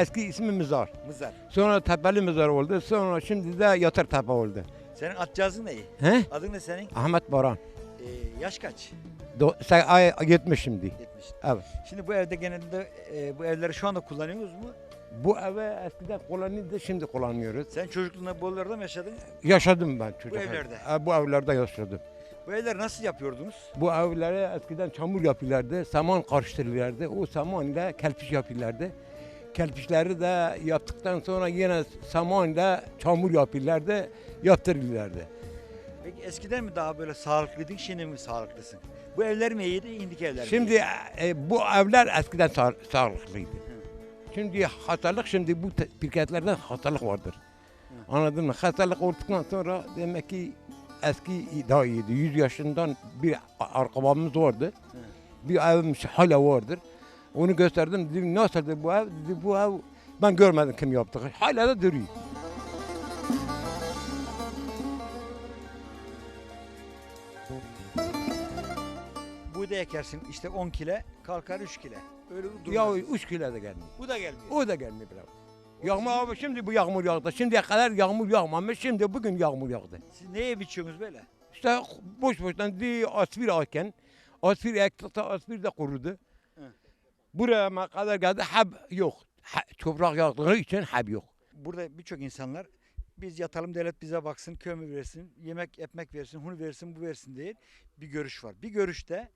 eski ismi Mızar. Mızar. Sonra Tepeli Mızar oldu. Sonra şimdi de Yatır Tepe oldu. Senin atcağızın ne? He? Adın ne senin? Ahmet Baran. Ee, yaş kaç? Do, se- ay, 70 şimdi. 70. Evet. Şimdi bu evde genelde e, bu evleri şu anda kullanıyoruz mu? Bu eve eskiden kullanıldı şimdi kullanmıyoruz. Sen çocukluğunda bu evlerde mi yaşadın? Yaşadım ben çocuk. evlerde? Ha, bu evlerde yaşadım. Bu evleri nasıl yapıyordunuz? Bu evlere eskiden çamur yapıyorlardı, saman karıştırırlardı. O samanla kelpiş yapıyorlardı. Kelpişleri de yaptıktan sonra yine samanla çamur yapıyorlardı, yaptırırlardı. Peki eskiden mi daha böyle sağlıklıydın, şimdi mi sağlıklısın? Bu evler mi iyiydi, indiki evler mi Şimdi e, bu evler eskiden sağ- sağlıklıydı. Şimdi hastalık şimdi bu te- pirketlerde hastalık vardır. Anladın mı? Hastalık olduktan sonra demek ki eski daha iyiydi. 100 yaşından bir arkabamız vardı. Bir evimiz hala vardır. Onu gösterdim. Dedim nasıldı bu ev? Dedi bu ev ben görmedim kim yaptı. Hala da duruyor. Buğday ekersin işte 10 kile, kalkar 3 kile. Öyle durmaz. Ya 3 kilo da gelmiyor. bu da gelmiyor. O da gelmiyor bravo. Yağmur abi şimdi bu yağmur yağdı. Şimdiye kadar yağmur yağmamış. Şimdi bugün yağmur yağdı. Siz neye biçiyorsunuz böyle? İşte boş boştan di asfir akken asfir ektikte asfir de kurudu. Buraya kadar geldi hab yok. Ha, toprak yağdığı için hab yok. Burada birçok insanlar biz yatalım devlet bize baksın, kömür versin, yemek ekmek versin, bunu versin, bu versin değil. Bir görüş var. Bir görüşte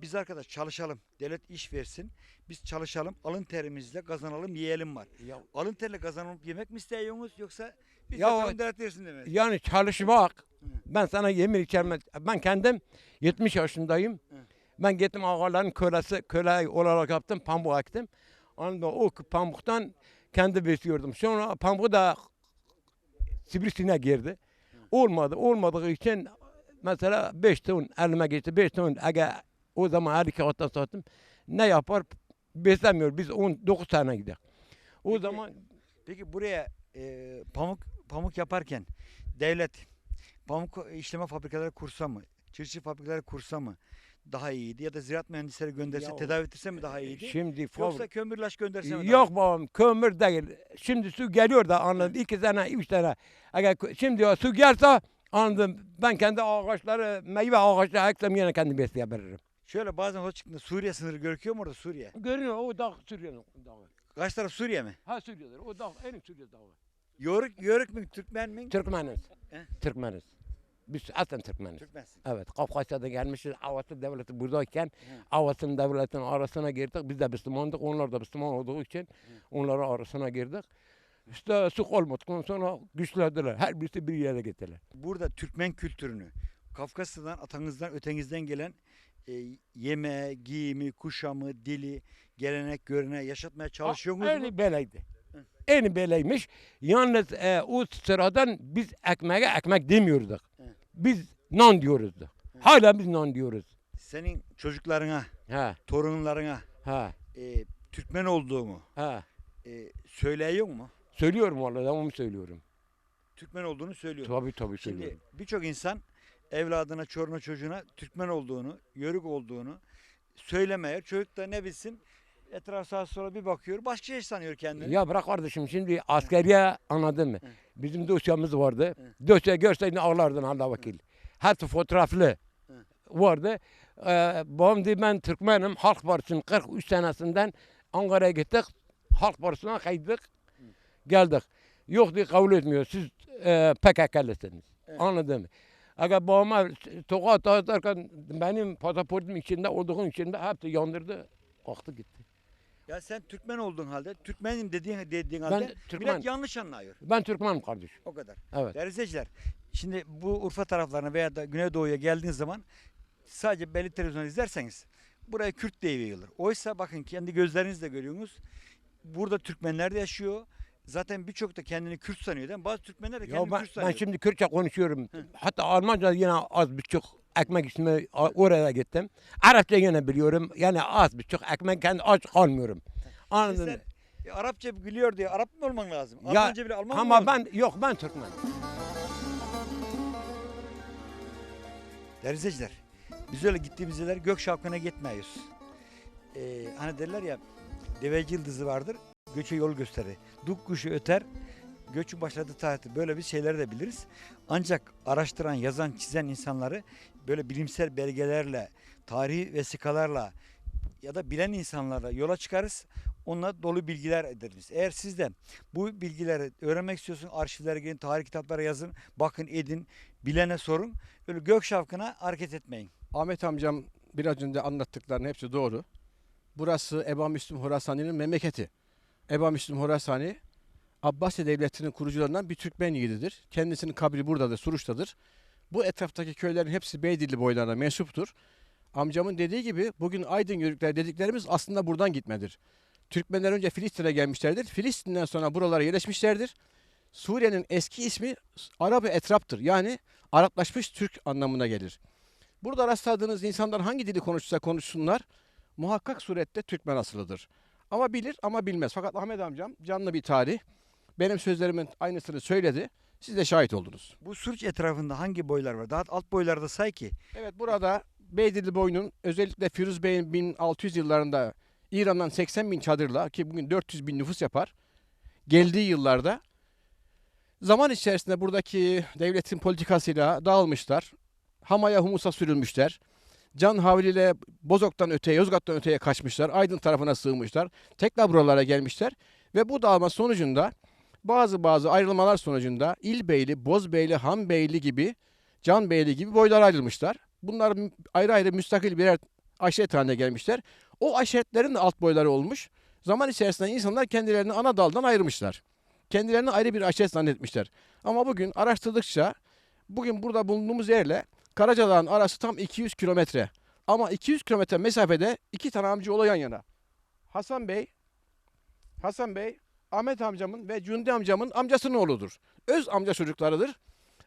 biz arkadaş çalışalım, devlet iş versin, biz çalışalım, alın terimizle kazanalım, yiyelim var. Ya, Alın terle kazanıp yemek mi istiyorsunuz yoksa biz Ya yatalım devlet versin demek. yani çalışmak Hı. ben sana yemin içermez. Ben kendim 70 yaşındayım. Hı. Ben gittim ağaların kölesi, köle olarak yaptım, pamuk ektim. Ondan o pamuktan kendi besliyordum. Sonra pamuk da sivrisine girdi. Olmadı. Olmadığı için mesela 5 ton elime geçti. 5 ton eğer o zaman her iki hatta sattım. Ne yapar? Beslemiyor. Biz 19 tane gidelim. O Peki, zaman Peki buraya e, pamuk pamuk yaparken devlet pamuk işleme fabrikaları kursa mı? Çırçı fabrikaları kursa mı? Daha iyiydi ya da ziraat mühendisleri gönderse Ya- tedavi ettirse mi daha iyiydi? şimdi Yoksa kömürlaş gönderse mi daha Yok babam kömür değil. Şimdi su geliyor da anladım. iki sene, üç sene. Eğer kö- şimdi o su gelse anladım. Ben kendi ağaçları, meyve ağaçları eksem yine kendi besleyebilirim. Şöyle bazen o çıktığında Suriye sınırı görüküyor mu orada Suriye? Görünüyor o dağ Suriye'nin dağı. Kaç taraf Suriye mi? Ha Suriye'dir. O dağ en Suriye dağı. Yörük, Yörük mü, Türkmen mi? Türkmeniz. He? Türkmeniz. Biz aslen Türkmeniz. Türkmensin. Evet, Kafkasya'da gelmişiz. Avasya devleti buradayken Hı. Avasya devletinin arasına girdik. Biz de Müslümandık. Onlar da Müslüman olduğu için onların arasına girdik. İşte su olmadıktan sonra güçlendiler. Her birisi bir yere gittiler. Burada Türkmen kültürünü, Kafkasya'dan, atanızdan, ötenizden gelen e, yeme, giyimi, kuşamı, dili, gelenek, görene yaşatmaya çalışıyorsunuz mu? En beleydi. Hı. En beleymiş. Yalnız e, o sıradan biz ekmeğe ekmek demiyorduk. Biz nan diyoruz. Hala biz nan diyoruz. Senin çocuklarına, Ha, torunlarına ha, e, Türkmen olduğunu ha. e, söyleyiyor mu? Söylüyorum vallahi devamlı söylüyorum. Türkmen olduğunu söylüyor. Tabii tabii Şimdi söylüyorum. birçok insan evladına, çoruna, çocuğuna Türkmen olduğunu, Yörük olduğunu söylemeyer. Çocuk da ne bilsin etraf sağa sola bir bakıyor. Başka şey sanıyor kendini. Ya bırak kardeşim şimdi askeriye anladın mı? Bizim dosyamız vardı. Dosya görseydin ağlardın Allah vakil. Hatta fotoğraflı Hı. vardı. Ee, babam dedi ben Türkmenim. Halk Partisi'nin 43 senesinden Ankara'ya gittik. Halk Partisi'ne kaydık. Geldik. Yok diye kabul etmiyor. Siz e, PKK'lısınız. Anladın mı? Eğer babama sokağa dağıtarken benim pasaportum içinde olduğum içinde hepsi yandırdı. Kalktı gitti. Ya sen Türkmen olduğun halde, Türkmenim dediğin, dediğin Ben halde Türkmen. millet yanlış anlıyor. Ben Türkmenim kardeşim. O kadar. Evet. Değerli izleyiciler, şimdi bu Urfa taraflarına veya da Güneydoğu'ya geldiğiniz zaman sadece belli televizyon izlerseniz buraya Kürt diye yayılır. Oysa bakın kendi gözlerinizle görüyorsunuz. Burada Türkmenler de yaşıyor. Zaten birçok da kendini Kürt sanıyor değil mi? Bazı Türkmenler de kendini Ya ben, Kürt ben sanıyor. şimdi Kürtçe konuşuyorum. Hı. Hatta Almanca yine az buçuk ekmek a- oraya gittim. Arapça yine biliyorum. Yani az buçuk ekmek kendi aç kalmıyorum. Anladın mı? E, Arapça biliyor diye Arap mı olman lazım? Ya, Almanca bile Alman mı Ama lazım? ben yok ben Türkmen. Değerli izleyiciler, biz öyle gittiğimiz yerler gök şapkına gitmiyoruz. Ee, hani derler ya, deveci yıldızı vardır, göçe yol gösterir. Duk kuşu öter, göçü başladı tarihte. Böyle bir şeyler de biliriz. Ancak araştıran, yazan, çizen insanları böyle bilimsel belgelerle, tarihi vesikalarla ya da bilen insanlarla yola çıkarız. Onunla dolu bilgiler ederiz. Eğer siz de bu bilgileri öğrenmek istiyorsun, arşivlere girin, tarih kitaplara yazın, bakın edin, bilene sorun. Öyle gök şavkına hareket etmeyin. Ahmet amcam biraz önce anlattıklarının hepsi doğru. Burası Eba Müslüm Horasani'nin memleketi. Eba Müslüm Horasani Abbasi Devleti'nin kurucularından bir Türkmen yiğididir. Kendisinin kabri buradadır, Suruç'tadır. Bu etraftaki köylerin hepsi Beydilli boylarına mensuptur. Amcamın dediği gibi bugün Aydın yörükler dediklerimiz aslında buradan gitmedir. Türkmenler önce Filistin'e gelmişlerdir. Filistin'den sonra buralara yerleşmişlerdir. Suriye'nin eski ismi Arap-ı Etrap'tır. Yani Araplaşmış Türk anlamına gelir. Burada rastladığınız insanlar hangi dili konuşsa konuşsunlar muhakkak surette Türkmen asılıdır. Ama bilir ama bilmez. Fakat Ahmet amcam canlı bir tarih. Benim sözlerimin aynısını söyledi. Siz de şahit oldunuz. Bu Suruç etrafında hangi boylar var? Daha alt boylarda say ki. Evet burada Beydilli boyunun özellikle Firuz Bey'in 1600 yıllarında İran'dan 80 bin çadırla ki bugün 400 bin nüfus yapar. Geldiği yıllarda zaman içerisinde buradaki devletin politikasıyla dağılmışlar. Hamaya humusa sürülmüşler. Can havliyle Bozok'tan öteye, Yozgat'tan öteye kaçmışlar. Aydın tarafına sığınmışlar. Tekrar buralara gelmişler. Ve bu dağılma sonucunda bazı bazı ayrılmalar sonucunda İlbeyli, Bozbeyli, Hanbeyli gibi, Canbeyli gibi boylar ayrılmışlar. Bunlar ayrı ayrı müstakil birer aşiret haline gelmişler. O aşiretlerin de alt boyları olmuş. Zaman içerisinde insanlar kendilerini ana daldan ayırmışlar. Kendilerini ayrı bir aşiret zannetmişler. Ama bugün araştırdıkça bugün burada bulunduğumuz yerle Karacadağ'ın arası tam 200 kilometre. Ama 200 kilometre mesafede iki tane amcaoğlu yan yana. Hasan Bey, Hasan Bey, Ahmet amcamın ve Cündi amcamın amcasının oğludur. Öz amca çocuklarıdır.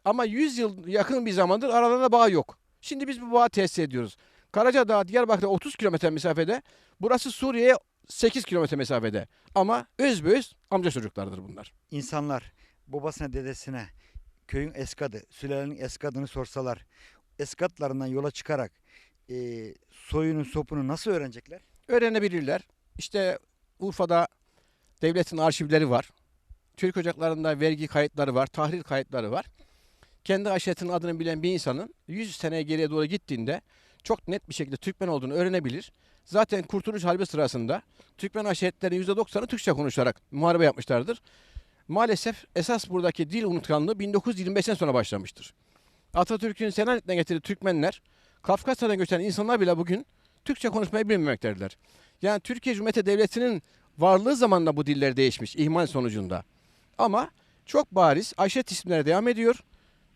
Ama 100 yıl yakın bir zamandır aralarında bağ yok. Şimdi biz bu bağı tesis ediyoruz. Karacadağ, Diyarbakır'a 30 kilometre mesafede. Burası Suriye'ye 8 kilometre mesafede. Ama özbeöz amca çocuklarıdır bunlar. İnsanlar babasına dedesine köyün eskadı, sülalenin eskadını sorsalar eskatlarından yola çıkarak e, soyunun sopunu nasıl öğrenecekler? öğrenebilirler. İşte Urfa'da devletin arşivleri var. Türk ocaklarında vergi kayıtları var, tahrir kayıtları var. Kendi aşiretinin adını bilen bir insanın 100 sene geriye doğru gittiğinde çok net bir şekilde Türkmen olduğunu öğrenebilir. Zaten Kurtuluş Harbi sırasında Türkmen aşiretlerinin %90'ı Türkçe konuşarak muharebe yapmışlardır. Maalesef esas buradaki dil unutkanlığı 1925'ten sonra başlamıştır. Atatürk'ün Selanik'ten getirdiği Türkmenler, Kafkasya'dan göçen insanlar bile bugün Türkçe konuşmayı bilmemektedirler. Yani Türkiye Cumhuriyeti Devleti'nin varlığı zamanla bu diller değişmiş ihmal sonucunda. Ama çok bariz aşiret isimleri devam ediyor.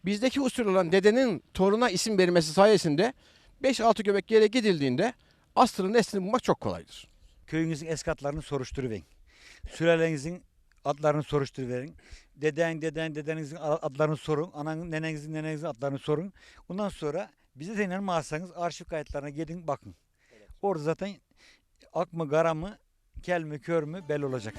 Bizdeki usul olan dedenin toruna isim verilmesi sayesinde 5-6 göbek yere gidildiğinde aslının neslini bulmak çok kolaydır. Köyünüzün eskatlarını soruşturuverin. Sülalenizin adlarını soruşturuverin. Deden, deden, dedenizin adlarını sorun. Ananın, nenenizin, nenenizin adlarını sorun. Ondan sonra bize de inanmazsanız arşiv kayıtlarına gidin bakın. Orada zaten ak mı, kara mı, kel mi, kör mü belli olacak.